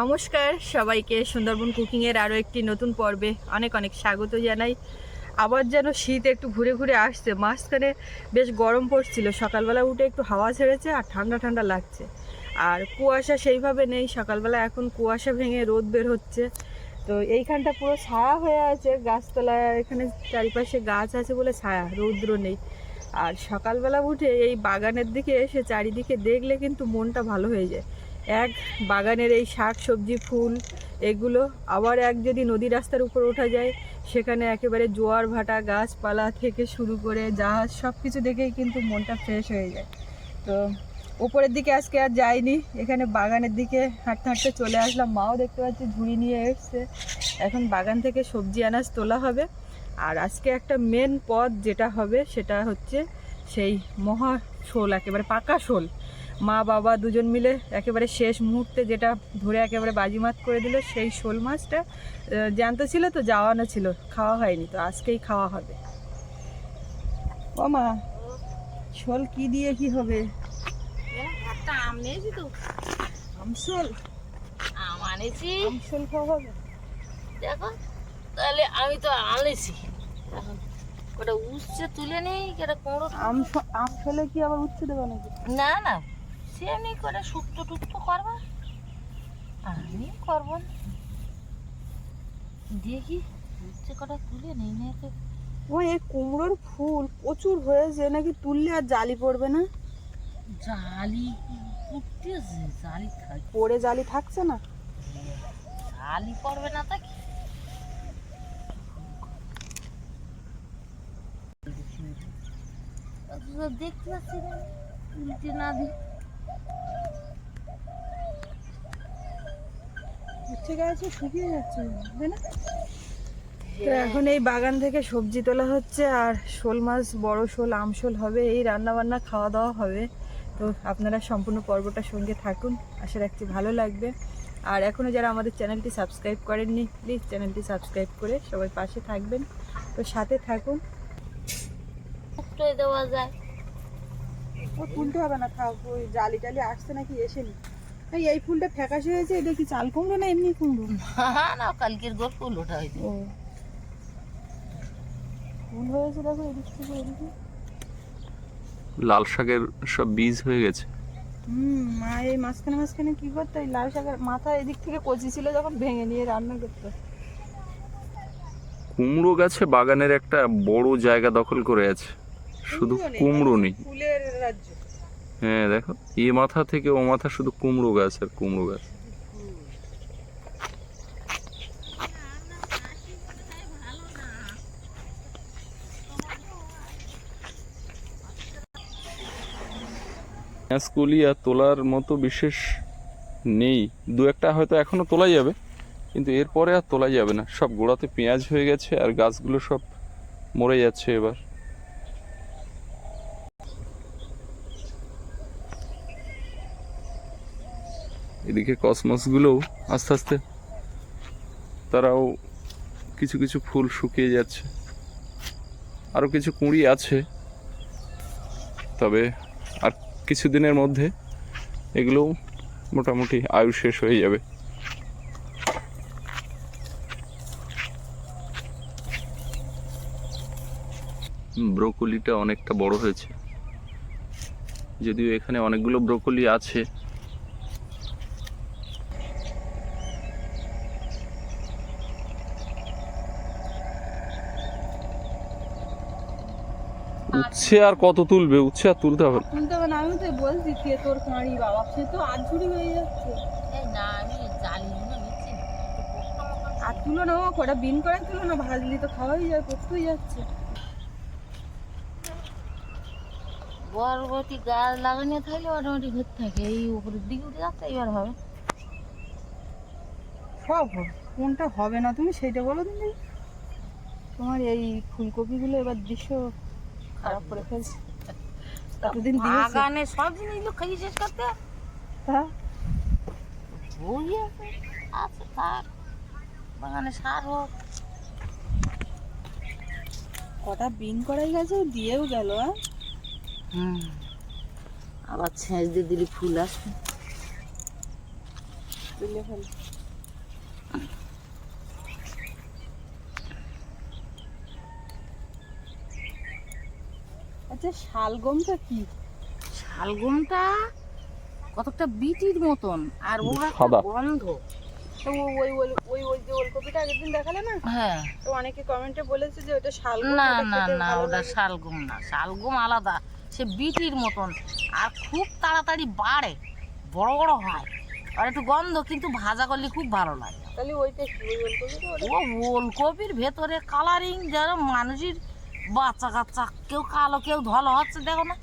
নমস্কার, সবাইকে সুন্দরবন কুকিংয়ের আরও একটি নতুন পর্বে অনেক অনেক স্বাগত জানাই। আবার যেন শীত একটু ঘুরে ঘুরে আসছে, মাঝখানে বেশ গরম পড়ছিল, সকালবেলা উঠে একটু হাওয়া ছেড়েছে আর ঠান্ডা ঠান্ডা লাগছে। আর কুয়াশা সেইভাবে নেই, সকালবেলা এখন কুয়াশা ভেঙে রোদ বের হচ্ছে। তো এইখানটা পুরো ছায়া হয়ে আছে, গাছতলা, এখানে চারিপাশে গাছ আছে বলে ছায়া, রৌদ্র নেই। আর সকালবেলা উঠে এই বাগানের দিকে এসে চারিদিকে দেখলে কিন্তু মনটা ভালো হয়ে যায়। এক বাগানের এই শাক, সবজি, ফুল, এগুলো আবার এক যদি নদী রাস্তার উপর ওঠা যায়, সেখানে একেবারে জোয়ার ভাটা, গাছপালা থেকে শুরু করে জাহাজ সব কিছু দেখেই কিন্তু মনটা ফ্রেশ হয়ে যায়। তো উপরের দিকে আজকে আর যাইনি, এখানে বাগানের দিকে হাঁটতে হাঁটতে চলে আসলাম। মাও দেখতে পাচ্ছি ঝুড়ি নিয়ে এসছে। এখন বাগান থেকে সবজি আনাজ তোলা হবে। আর আজকে একটা মেন পদ যেটা হবে, সেটা হচ্ছে সেই মহা শোল, একেবারে পাকা শোল। মা বাবা দুজন মিলে একেবারে শেষ মুহূর্তে যেটা ধরে একেবারে বাজিমাত করে দিল সেই শোল মাছটা জ্যান্ত ছিল তো যাওয়ানো ছিল খাওয়া হয়নি তো আজকেই খাওয়া হবে। ও মা শোল কি দিয়ে কি হবে? একটা আম নিয়েছি তো। আমশোল আম আনেছি। আমশোল খাওয়া হবে? দেখো তাহলে আমি তো আনেছি। এখন ওটা উচ্ছে তুলে নেই কেটা কোঁড়ো আম আমশোলে কি আবার উচ্ছে দেবো নাকি? না না। সে এমনি করে শুক্তো টুক্তো করবা? আমি করব দেখি উচ্ছে কটা তুলে নেই না একে ও এই কুমড়োর ফুল প্রচুর হয়েছে নাকি তুললে আর জালি পড়বে না? জালি উঠতেছে জালি থাক পড়ে জালি থাকছে না? জালি পড়বে না তা কি? দেখতে পাচ্ছি না। উল্টে না দিই ঠিক আছে শুকিয়ে যাচ্ছে তাই না? তো এখন এই বাগান থেকে সবজি তোলা হচ্ছে আর শোল মাছ বড় শোল আম শোল হবে এই রান্না বান্না খাওয়া দাওয়া হবে। তো আপনারা সম্পূর্ণ পর্বটার সঙ্গে থাকুন আশা রাখছি ভালো লাগবে। আর এখনও যারা আমাদের চ্যানেলটি সাবস্ক্রাইব করেননি প্লিজ চ্যানেলটি সাবস্ক্রাইব করে সবাই পাশে থাকবেন। তো সাথে থাকুন। দেওয়া যায়। ও তুলতে হবে না থাক ওই জালি টালি আসছে নাকি এসেনি। এই এই ফুলটা ফ্যাকাশে হয়েছে এটা কি চাল কুমড়ো না এমনি কুমড়ো? না না কালকের গোর ফুল ওঠা হয়েছে ও। ফুল হয়েছে দেখো এদিক থেকে এদিকে। লাল শাকের সব বীজ হয়ে গেছে। হুম মা এই মাঝখানে মাঝখানে কি করতো? এই লাল শাকের মাথা এদিক থেকে কচি ছিল যখন ভেঙে নিয়ে রান্না করতো। কুমড়ো গাছে বাগানের একটা বড় জায়গা দখল করে আছে। শুধু কুমড়ো নেই। ফুলের রাজ্য। হ্যাঁ দেখো, এ মাথা থেকে ও মাথা শুধু কুমড়ো গাছ আর কুমড়ো গাছ। আর তোলার মতো বিশেষ নেই। দু একটা হয়তো এখনও তোলা যাবে, কিন্তু এরপরে আর তোলা যাবে না। সব গোড়াতে পেঁয়াজ হয়ে গেছে আর গাছগুলো সব মরে যাচ্ছে এবার। এদিকে কসমসগুলোও আস্তে আস্তে তারাও কিছু কিছু ফুল শুকিয়ে যাচ্ছে। আরও কিছু কুঁড়ি আছে। তবে আর কিছুদিনের মধ্যে এগুলোও মোটামুটি আয়ু শেষ হয়ে যাবে। ব্রোকলিটা অনেকটা বড় হয়েছে। যদিও এখানে অনেকগুলো ব্রোকলি আছে। উচ্ছে আর কত তুলবে? উচ্ছে আর তুলতে হবে। তুলতে হবে না আমি তো বলছি কে তোর কাঁড়ি বাবা? সে তো আধ ঝুড়ি হয়ে যাচ্ছে। এই না আমি একটু আর তুলো না ও কটা বিন করে তুলো না ভাজলি তো খাওয়াই যায় পোক্তই যাচ্ছে। বরবটি গাছ লাগানো থাকলে অটোমেটিক হতে থাকে এই উপরের দিকে উঠে যাচ্ছে এবার হবে। সব হবে কোনটা হবে না তুমি সেইটা বলো তুমি তোমার এই ফুলকপিগুলো এবার দৃশ্য খারাপ করে ফেলছে। এতদিন বাগানে সব জিনিসগুলো খাইয়ে শেষ করতে? হ্যাঁ? আছে থাক। বাগানে সার হোক। কটা বিন করাই গেছে দিয়েও গেল হ্যাঁ? হুম। আবার ছেঁচ দিয়ে দিলি ফুল আসবে। ফেল। আচ্ছা শালগমটা কি? শালগমটা কতটা বিটির মতন আর ওর একটা গন্ধ। তো ওই ওই ওই ওই যে ওলকপিটা আগের দিন দেখালে না? হ্যাঁ। তো অনেকে কমেন্টে বলেছে যে ওটা শালগম না না না ওটা শালগম না। শালগম আলাদা সে বিটির মতন। আর খুব তাড়াতাড়ি বাড়ে বড় বড় হয়। আর একটু গন্ধ কিন্তু ভাজা করলে খুব ভালো লাগে। তাহলে ওইটা কি ওই ওলকপিটা? ও ওলকপির ভেতরে কালারিং যেন মানুষের বাচ্চা কাচ্চা কেউ কালো কেউ ধলো হচ্ছে দেখো না।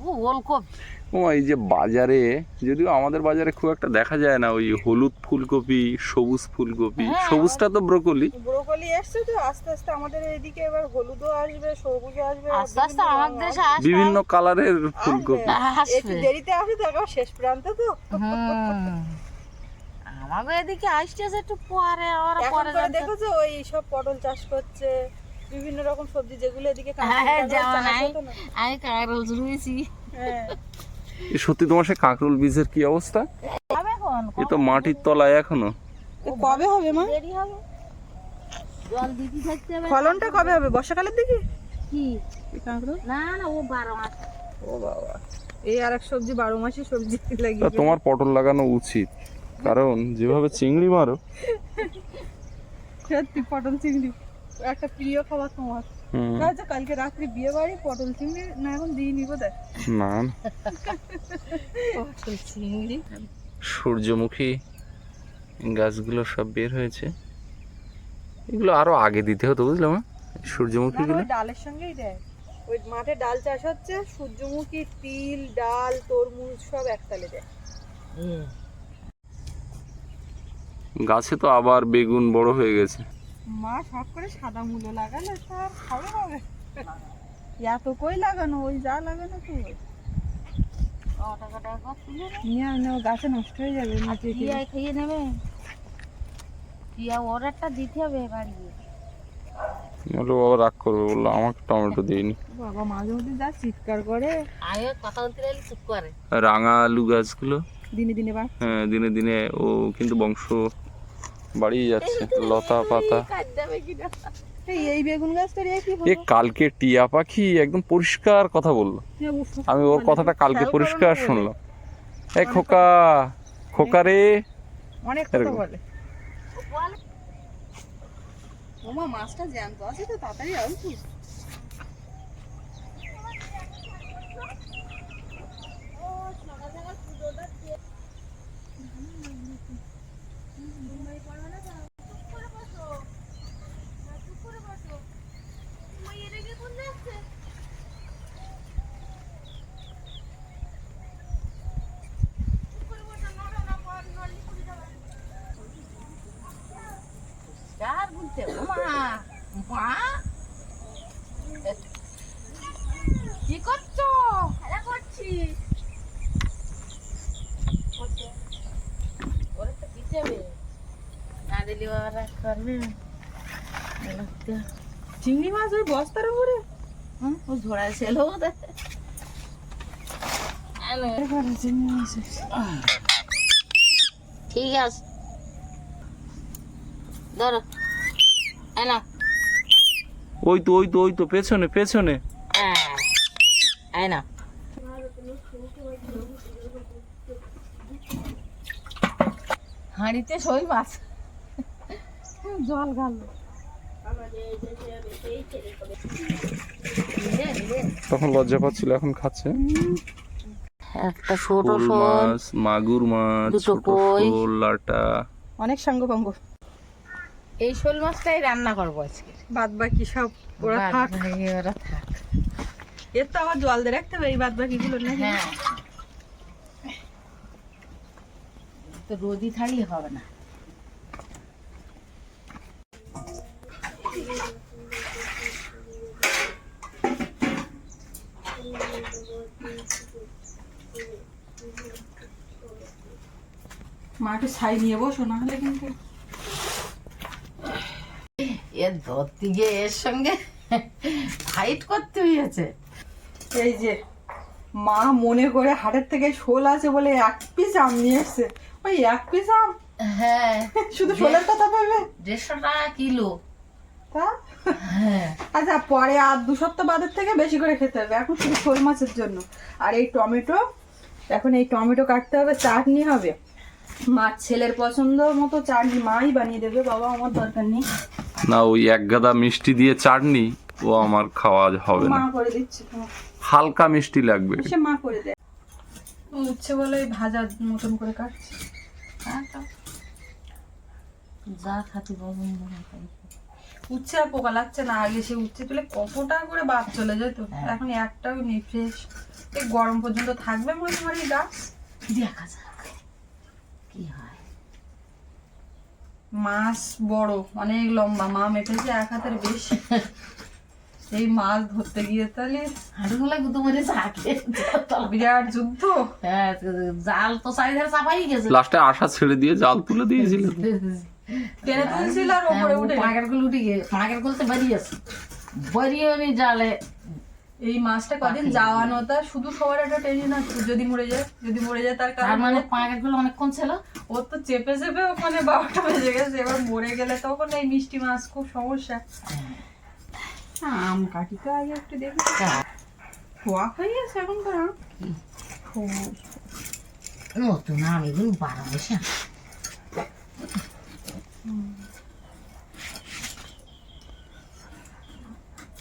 ও ওলকপি। ও এই যে বাজারে যদিও আমাদের বাজারে খুব একটা দেখা যায় না ওই হলুদ ফুলকপি সবুজ ফুলকপি হ্যাঁ। সবুজটা তো ব্রোকলি। ব্রোকলি আসছে তো আস্তে আস্তে আমাদের এদিকে এবার হলুদও আসবে সবুজও আসবে আস্তে আস্তে রঙ দেশে আসবে। বিভিন্ন কালারের ফুলকপি। আসবে। একটু দেরিতে আসে তো একবার শেষ প্রান্তে তো। আমাদের এদিকে আসতেছে একটু পরে আর পরে জানতে- দেখেছ ওই সব পটল চাষ করছে বিভিন্ন রকম সবজি যেগুলো এদিকে হ্যাঁ, যেমন আমি আমি কাগজ রুইছি হ্যাঁ। সত্যি তোমার সে কাঁকরোল বীজের কি অবস্থা? এ তো মাটির তলায় এখনও। কবে হবে মা? দেরি হবে। জল দিতে থাকতে হবে। ফলনটা কবে হবে? বর্ষাকালের দিকে? কি? না না ও বারো মাস। ও বাবা। এই আর এক সবজি বারো মাসে সবজি তা লাগিয়ে তোমার পটল লাগানো উচিত। কারণ যেভাবে চিংড়ি মারো। সত্যি পটল চিংড়ি। একটা প্রিয় খাবার তোমার। আচ্ছা কালকে রাত্রে বিয়ে বাড়ি পটল চিংড়ি না এখন দিয়ে নিবো দেখ। না। পটল চিংড়ি। সূর্যমুখী গাছগুলো সব বের হয়েছে। এগুলো আরও আগে দিতে হতো বুঝলাম না সূর্যমুখীগুলো ওই ডালের সঙ্গেই দেয়। ওই মাঠে ডাল চাষ হচ্ছে সূর্যমুখী তিল ডাল তরমুজ সব একতালে দেয়। গাছে তো আবার বেগুন বড় হয়ে গেছে। মা শখ করে সাদা মূলো লাগালে তার খাবে হবে। এত কই লাগানো ওই যা লাগানো তো। নিয়ে গাছে নষ্ট হয়ে যাবে টিয়া খাইয়ে নেবে? টিয়া অর্ডারটা দিতে হবে বাড়ি বলল বাবা রাগ করবে। বলল আমাকে টমেটো দিইনি। বাবা মাঝে মধ্যে যা চিৎকার করে। কথা বলতে গেলে চুপ করে। রাঙা আলু গাছগুলো? দিনে দিনে হ্যাঁ, দিনে দিনে ও কিন্তু বংশ বাড়িয়ে যাচ্ছে লতা পাতা। এ কালকে টিয়া পাখি একদম পরিষ্কার কথা বলল। আমি ওর কথাটা কালকে পরিষ্কার শুনলাম। এ খোকা খোকা রে। অনেক কথা বলে। ওমা মাছটা জ্যান্ত আছে তো তাড়াতাড়ি আনছি কার বলতে ও মা মা কি করছ খেলা করছি ওরে তো দিতে হবে না দিলে বাবা রাগ করবে লাগতে চিংড়ি মাছ ওই বস্তার উপরে? হুম ও ধরা ছিল ওদের চিংড়ি মাছ ঠিক আছে। ধরো। এনা ওই তো ওই তো ওই তো পেছনে পেছনে। না হাঁড়িতে সই মাছ। জল গাল। তখন লজ্জা পাচ্ছিল এখন খাচ্ছে? একটা ছোট মাছ মাগুর মাছ ছোট শোল লাটা অনেক সাঙ্গ পাঙ্গ এই শোল মাছটাই রান্না করব আজকে। বাদ বাকি সব ওরা থাক। ওরা থাক। এর তো আবার জল দিয়ে রাখতে হবে এই বাদ বাকি গুলো না হ্যাঁ। তো রোদি থাকলে হবে না। মাকে ছাই নিয়ে বসো না হলে কিন্তু এর ধরতে গিয়ে এর সঙ্গে ফাইট করতে হয়েছে। এই যে মা মনে করে হাটের থেকে শোল আছে বলে এক পিস আম নিয়ে এসছে। ওই এক পিস আম? হ্যাঁ। শুধু শোলের কথা ভাবে? দেড়শো টাকা কিলো। আচ্ছা পরে আর দু সপ্তাহ বাদের থেকে বেশি করে খেতে হবে। এখন শুধু শোল মাছের জন্য। আর এই টমেটো এখন এই টমেটো কাটতে হবে চাটনি হবে। মার ছেলের পছন্দ মতো চাটনি মাই বানিয়ে দেবে বাবা আমার দরকার নেই। না ওই এক গাদা মিষ্টি দিয়ে চাটনি ও আমার খাওয়া হবে না। মা করে দিচ্ছে হালকা মিষ্টি লাগবে। সে মা করে দেয়। উচ্ছে বলে এই ভাজা মতন করে কাটছি। হ্যাঁ তো। যা খাতি পছন্দ হয় তাই। উচ্ছে আর পোকা লাগছে না আগে সে উচ্ছে তুলে কতটা করে বাদ চলে যেত হ্যাঁ। এখন একটাও নেই ফ্রেশ এই গরম পর্যন্ত থাকবে মনে হয় এই গাছ। দেখা যাক কি হয়। মাছ বড় অনেক লম্বা। মা মেপেছে এক হাতের বেশি। এই মাছ ধরতে গিয়ে তাহলে হাঁটুগুলা গুতো মরে চাকে বিরাট যুদ্ধ। হ্যাঁ জাল তো চারিধারে চাপাই গেছে। লাস্টে আশা ছেড়ে দিয়ে জাল তুলে দিয়েছিল। টেনে তুলছিল আর ওপরে উঠে পাঁকেরগুলো উঠে। গিয়ে পাঁকেরগুলো তো বেরিয়েছে বেরিয়ে নি জালে। এই মাছটা কদিন যাওয়ানো তা? শুধু সবার একটা টেনশন আছে যদি মরে যায় যদি মরে যায় তার কারণ মানে পাঁকেরগুলো অনেকক্ষণ ছিল? ওর তো চেপে চেপে ওখানে বারোটা বেজে গেছে এবার মরে গেলে তখন এই মিষ্টি মাছ খুব সমস্যা। আম কাটি তো আগে একটু দেখি। খোয়া আছে এখনকার আম। খুব নতুন আমি এগুলো বারো বেশি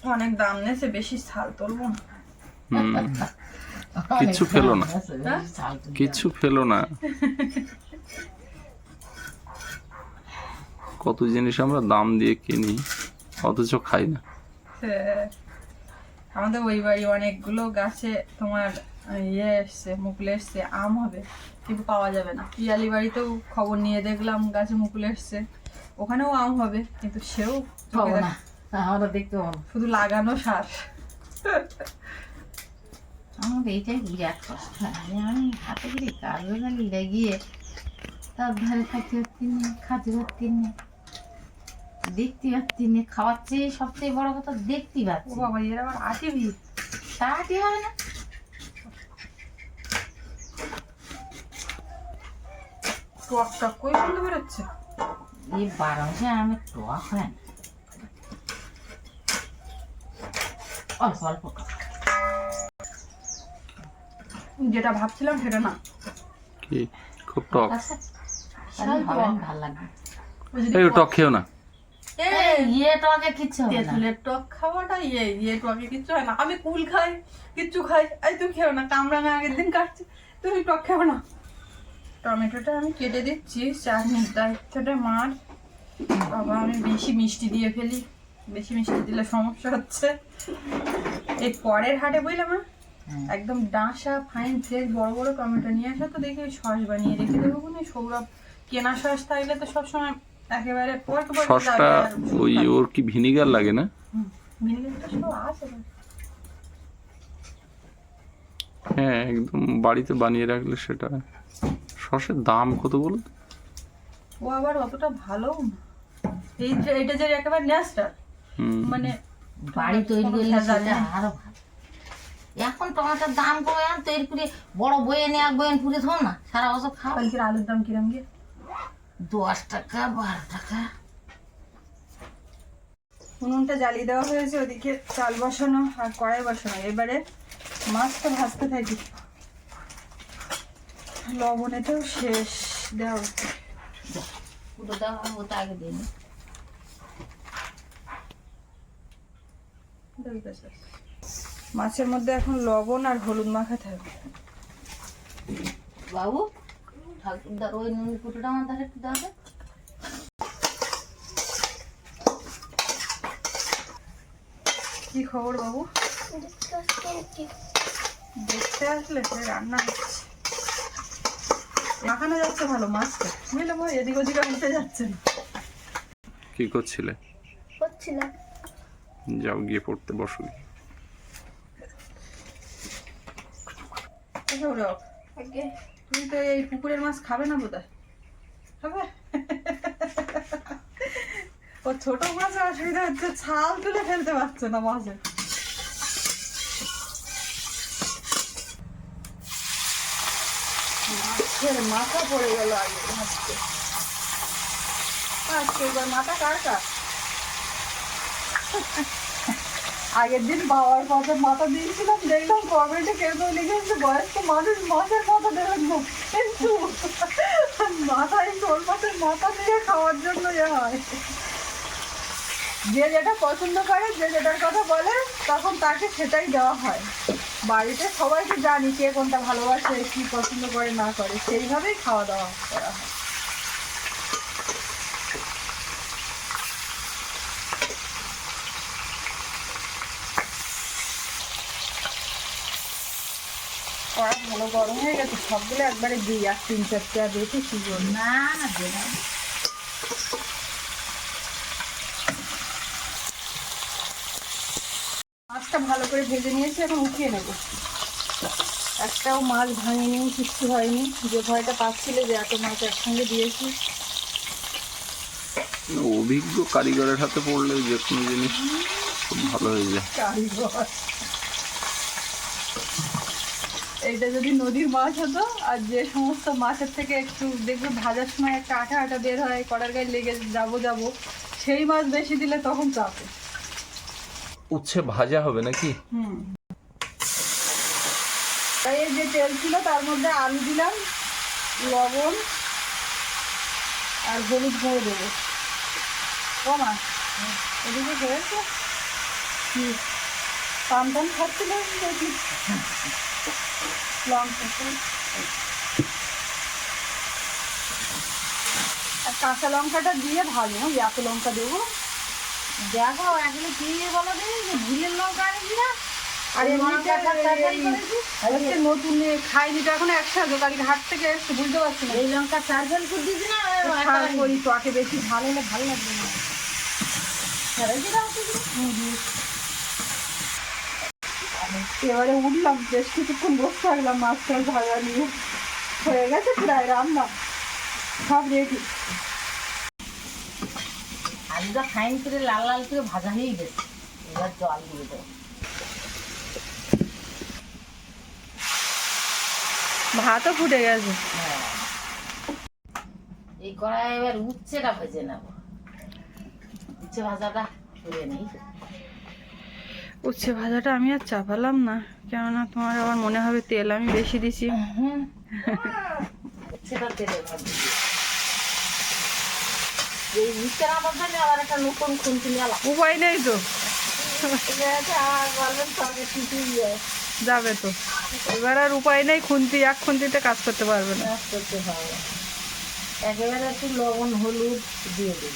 অনেক দাম নেছে বেশি ছাল তুলবো না হুম ফেলো না। হ্যাঁ? কিচ্ছু ফেলো না কত জিনিস আমরা দাম দিয়ে কিনি অথচ খাই না হ্যাঁ। আমাদের ওই বাড়ি অনেকগুলো গাছে তোমার ইয়ে এসছে মুকুল এসছে আম হবে কিন্তু পাওয়া যাবে না। পিয়ালি বাড়িতেও খবর নিয়ে দেখলাম গাছে মুকুল এসছে। ওখানেও আম হবে কিন্তু সেও পাবো না। আমরা দেখতে পাবো। শুধু লাগানো সার। আমাদের এইটাই বিরাট কষ্ট। আমি আমি হাতে করে কাজে গালি লেগিয়ে তার ধারে খাইতে পারছি না খাতে পারছি না। দেখতে পাচ্ছি না খাওয়ার চেয়ে সবচেয়ে বড় কথা দেখতে ও পাচ্ছি বাবা এর আবার আটি ভিড় তাড়াতাড়ি হবে না? টক টক করে শুনতে বেরোচ্ছে। এই বারো মাসে আমি টক হয় না। অল্প অল্প যেটা ভাবছিলাম সেটা না। কি? খুব টক? তাহলে ভালো লাগবে। এই টক খেও না। এই, ইয়ে টকে কিচ্ছু হবে না। টক খাওয়াটা ইয়ে ইয়ে টকে কিচ্ছু হয় না। আমি কুল খাই কিচ্ছু খাই এই তুমি খেও না কামরাঙা আগের দিন কাটছি। তুমি টক খেও না। টমেটোটা আমি কেটে দিচ্ছি। চাটনির দায়িত্বটা মার। বাবা আমি বেশি মিষ্টি দিয়ে ফেলি। বেশি মিষ্টি দিলে সমস্যা হচ্ছে। এই পরের হাটে বুঝলাম। একদম ডাঁসা ফাইন ফ্রেশ বড় বড় টমেটো নিয়ে আসা তো দেখি সস বানিয়ে রেখে দেবো মানে সৌরভ কেনা সস থাকলে তো সবসময় একেবারে সসটা ওই ওর কি ভিনিগার লাগে না? হুম, সব আছে। হ্যাঁ একদম বাড়িতে বানিয়ে রাখলে সেটা সসের দাম কত বলো তো? ও আবার অতটা ভালো? এই যে এটা যে একেবারে ন্যাস্টার মানে বাড়ি তৈরি করলে সেটা আরও ভালো। এখন টমেটোর দাম কমে আন তৈরি করে বড় বয়ে নিয়ে এক বয়ে পুরে থাও না সারা বছর খাও। কালকের আলুর দাম কিরম গিয়ে দশ টাকা বারো টাকা। উনুনটা জ্বালিয়ে দেওয়া হয়েছে ওদিকে চাল বসানো আর কড়াই বসানো। এবারে মাছটা ভাজতে থাকি। লবণেতেও শেষ দেওয়া হচ্ছে। পুরো দেওয়া ওটা আগে দিন মাছের মধ্যে এখন লবণ আর হলুদ মাখা থাকবে বাবু ঠাকুরদার ওই নুন কুটোটা আমার ধারে একটু দেওয়া কি খবর বাবু? দেখতে আসলে সে রান্না হচ্ছে। মাখানো যাচ্ছে ভালো মাছটা। বুঝলে মা এদিক ওদিকে উঠে যাচ্ছে কি করছিলে? করছিলাম যাও গিয়ে পড়তে বসো। গিয়ে। তুমি তো এই পুকুরের মাছ খাবে না বোধহয়? খাবে? ও ছোট মাছের অসুবিধা হচ্ছে ছাল তুলে ফেলতে পারছে না মাছে মাছের মাথা পড়ে গেল আগে মাছকে আজকে এবার মাথা কার কার? আগের দিন বাবার পথে মাথা দিয়েছিলাম, দেখলাম কমেন্টে কেউ কেউ লিখেছে, বয়স্ক মানুষ মাছের মাথা দেবেন না। কিন্তু মাথায় তোর মাছের মাথা দিয়ে খাওয়ার জন্য ইয়ে হয়। যে যেটা পছন্দ করে, যে যেটার কথা বলে, তখন তাকে সেটাই দেওয়া হয়। বাড়িতে সবাইকে জানি কে কোনটা ভালোবাসে, কি পছন্দ করে, না করে, সেইভাবেই খাওয়া দাওয়া করা হয়। কড়া ভালো গরম হয়ে গেছে, সবগুলো একবারে দিই আর তিন চারটে আর বেশি কি না না দে না মাছটা ভালো করে ভেজে নিয়েছি এখন উঠিয়ে নেব। একটাও মাছ ভাঙেনি কিচ্ছু হয়নি। যে ভয়টা পাচ্ছিল যে এত মাছ একসঙ্গে দিয়েছি। অভিজ্ঞ কারিগরের হাতে পড়লে যে কোনো জিনিস খুব ভালো হয়ে যায়। কারিগর। এইটা যদি নদীর মাছ হতো আর যে সমস্ত মাছের থেকে একটু দেখবে ভাজার সময় একটা আঠা আঠা বের হয় কড়ার গায়ে লেগে যাব যাব সেই মাছ বেশি দিলে তখন চাপে। উচ্ছে ভাজা হবে নাকি? তাই যে তেল ছিল, তার মধ্যে আলু দিলাম, লবণ আর হলুদ গুঁড়ো দেবো। কমা এদিকে হয়েছে? পান টান খাচ্ছিল লঙ্কা আর কাঁচা লঙ্কাটা দিয়ে ভালো এত লঙ্কা দেবো। দেখো এখন কি বলো দেখি যে ভুলের লঙ্কা আনিস না? আর এমনিতে নতুন এ খাইনি তো এখন একসাথে কালকে হাট থেকে এসছে বুঝতে পারছি না। এই লঙ্কা চার ফেল করে দিয়েছি না করি বেশি হলে ভালো লাগবে না। এবারে উঠলাম বেশ কিছুক্ষণ বসে থাকলাম মাছটার ভাজা নিয়ে। হয়ে গেছে প্রায় রান্না। সব রেডি আলুটা ফাইন করে লাল লাল করে ভাজা হয়ে গেছে। এবার জল দিয়ে দেবো। ভাতও ফুটে গেছে। হ্যাঁ। এই কড়াই এবার উচ্ছেটা ভেজে নেব। উচ্ছে ভাজাটা করে নেই। উচ্ছে ভাজাটা আমি আর চাপালাম না কেননা তোমার আবার মনে হবে তেল আমি বেশি দিছি। উচ্ছেটা তেলে ভাজি এই উচ্ছের মধ্যে আবার একটা নতুন খুন্তি নিলাম উপায় নেই তো। যাবে তো। এবার আর উপায় নেই খুন্তি এক খুন্তিতে কাজ করতে পারবে না। করতে হবে। একেবারে একটু লবণ হলুদ দিয়ে দিই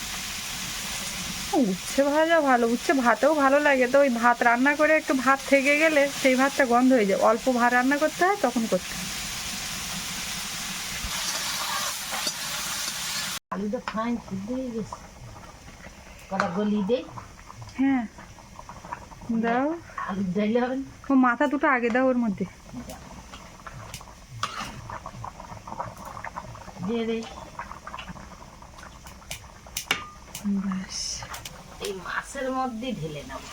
উচ্ছে ভাজা ভালো উচ্ছে ভাতেও ভালো লাগে তো। ওই ভাত রান্না করে একটু ভাত থেকে গেলে সেই ভাতটা গন্ধ হয়ে যায়। অল্প ভাত রান্না করতে হয় তখন করতে হয়। আলুটা ফাইন সিদ্ধ হয়ে গেছে কটা গলি দেই? হ্যাঁ। দাও। আলু দিলে হবে ও মাথা দুটো আগে দাও ওর মধ্যে। দিয়ে দেই। ব্যাস। এই মাছের মধ্যে ঢেলে নেব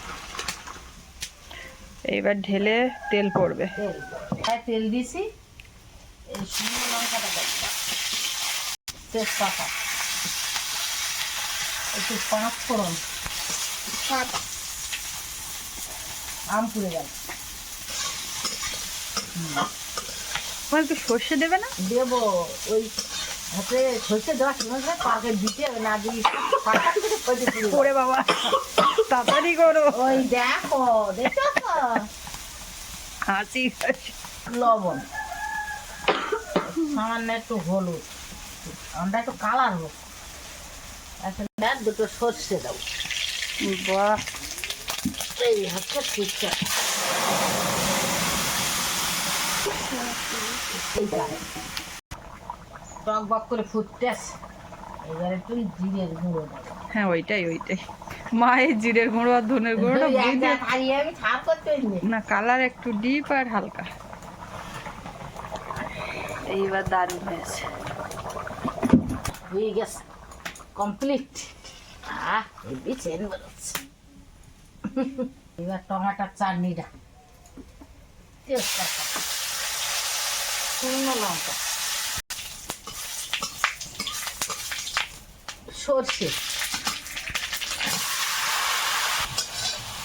এইবার ঢেলে তেল পড়বে। তেল হ্যাঁ তেল দিছি। শুকনো লঙ্কাটা তেজপাতা। একটু পাঁচ ফোড়ন। আম পুড়ে গেল। একটু সর্ষে দেবে না? দেবো। ওই হাতে সরষে দেওয়া সময় পাকে দিতে হবে না দিই করে বাবা তাড়াতাড়ি করো। ওই দেখো দেখো হাসি। লবণ। সামান্য একটু হলুদ। আমরা একটু কালার হোক। এখন দেখ দুটো সর্ষে দাও। বাহ। এই হচ্ছে টক বক করে ফুটতেছে। এবার জিরের গুঁড়ো হ্যাঁ ওইটাই ওইটাই। মায়ের জিরের গুঁড়ো আর ধনের গুঁড়োটা। না কালার একটু ডিপ আর হালকা। এইবার দারুণ হয়েছে। হয়ে গেছে। কমপ্লিট আহ হেভি চেন বেরোচ্ছে এবার টমাটার চাটনিটা শুকনো লঙ্কা সর্ষে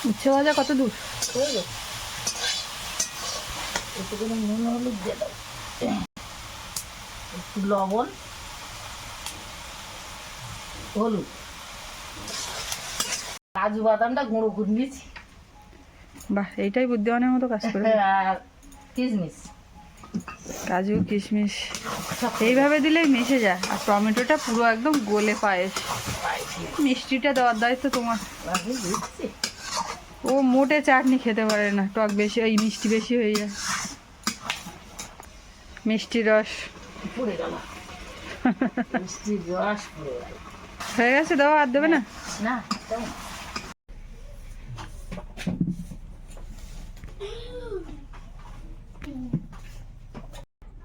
উচ্ছে ভাজা কত দূর? বুঝলো একটু করে নুন হলুদ দিয়ে দাও। একটু লবণ। হলুদ। কাজু বাদামটা গুঁড়ো করে নিয়েছি। বাহ এইটাই বুদ্ধিমানের মতো কাজ করে। আর কিশমিশ। কাজু কিশমিশ। এইভাবে দিলেই মিশে যায়। আর টমেটোটা পুরো একদম গলে পায়েস। মিষ্টিটা দেওয়ার দায়িত্ব তোমার। ও মোটে চাটনি খেতে পারে না। টক বেশি ওই মিষ্টি বেশি হয়ে যায়। মিষ্টি রস। পড়ে গেল। মিষ্টি রস পড়ে গেল। হয়ে গেছে দাও আর দেবে না? না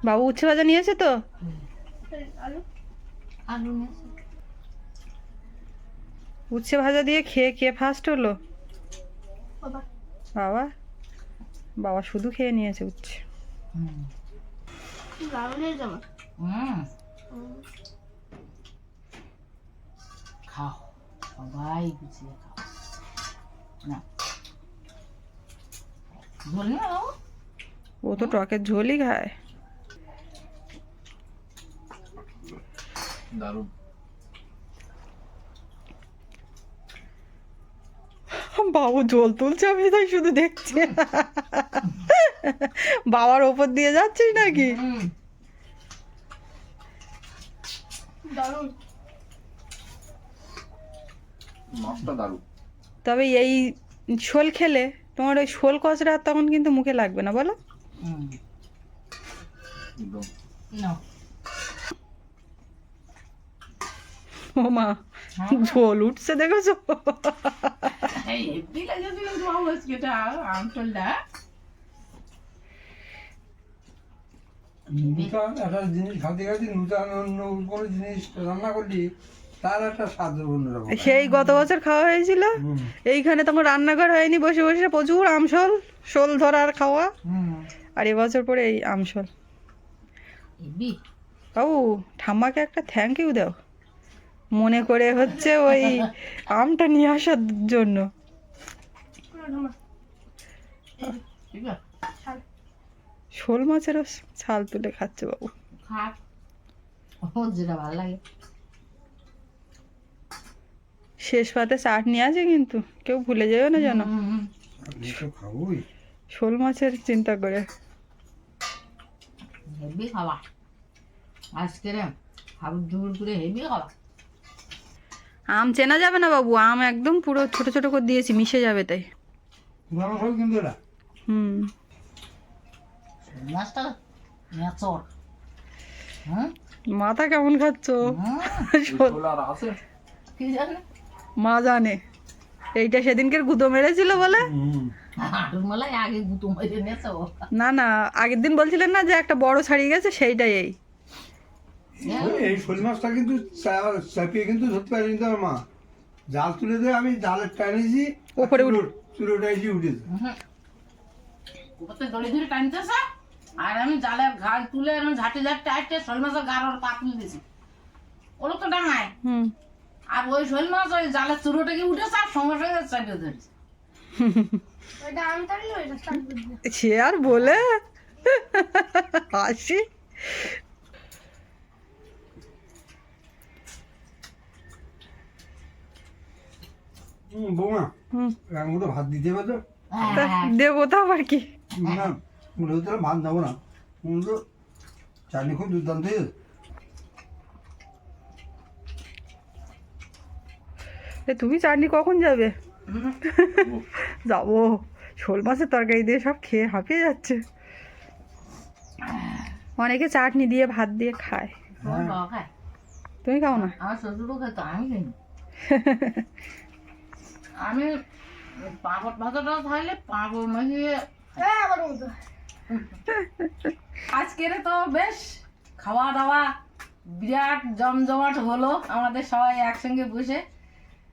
বাবু উচ্ছে ভাজা নিয়েছে তো? আলু আলু নিয়েছি। উচ্ছে ভাজা দিয়ে খেয়ে কে ফার্স্ট হলো? বাবা। বাবা? বাবা শুধু খেয়ে নিয়েছে উচ্ছে। হুম। হুম। খাও সবাই গুছিয়ে খাও না ঝোল না ও তো টকের ঝোলই খায় দারুণ বাবু জল তুলছে আমি তাই শুধু দেখছি। বাবার ওপর দিয়ে যাচ্ছিস নাকি? দারুণ। মাছটা দারুণ। তবে এই শোল খেলে তোমার ওই শোল কচড়া আর তখন কিন্তু মুখে লাগবে না বলো? হুম। একদম। না। ও মা ঝোল উঠছে দেখেছ? একটা জিনিস খাতে খাতে নূতন অন্য কোনো জিনিস রান্না করলি তার একটা স্বাদ অন্যরকম সেই গত বছর খাওয়া হয়েছিল। এইখানে তখন রান্নাঘর হয়নি বসে বসে প্রচুর আমশোল শোল ধরার খাওয়া। আর এবছর পরে এই আমশোল। বাবু ঠাম্মাকে একটা থ্যাংক ইউ দাও। মনে করে হচ্ছে ওই আমটা নিয়ে আসার জন্য। শোল মাছেরও ছাল তুলে খাচ্ছে বাবু। ভালো লাগে। শেষ পাতে চাটনি আছে কিন্তু কেউ ভুলে যাবে না খাবোই। শোল মাছের চিন্তা করে। হেভি খাওয়া। আজকে হাবুর জুবুর করে হেভি খাওয়া। আম চেনা যাবে না বাবু আম একদম পুরো ছোট ছোট করে দিয়েছি মিশে যাবে তাই। গরম ফল কিন্তু এটা। হুম। মাছটা মেচর মাথা কেমন খাচ্ছ? আছে। কি জানে? মা জানে। এইটা সেদিনকের গুঁতো মেরেছিল বলে? না না আগের দিন বলছিলেন না যে একটা বড় ছাড়িয়ে গেছে সেইটাই এই। এই শোল মাছটা কিন্তু চাপিয়ে কিন্তু ধরতে পারি কিন্তু আমার মা। জাল তুলে দিয়ে আমি জালের টানিয়েছি ওপরে এসে উঠেছে উপরতে ধরে টানতেছে আর আমি জালের ঘাল তুলে আমি ঝাঁটে ঝাঁটে টাইটে শোল মাছের গার ওর পা তুলে দিয়েছি। ওরা তো ডাঙায়। হুম। আর ওই শোল মাছ ওই জালের চুরোটা কি উঠেছে আর সঙ্গে সঙ্গে চাপিয়ে ধরেছে। সে আর বলে? হাসি। বৌমা হুম। ভাত দিতে হবে তো? দেবো তো আবার কি? না ভাত দেবো না। চাটনি খুব দুর্দান্ত হয়েছে এ তুমি চাটনি কখন যাবে? যাব। শোল মাছের তরকারি দিয়ে সব খেয়ে হাঁপিয়ে যাচ্ছে। অনেকে চাটনি দিয়ে ভাত দিয়ে খায়। তুমি খাও না? আমার শ্বশুরও খেতো আমি আমি পাঁপড় ভাজাটা খাইলে পাঁপড় মাখিয়ে হ্যাঁ আজকের তো বেশ খাওয়া দাওয়া বিরাট জমজমাট হলো। আমাদের সবাই একসঙ্গে বসে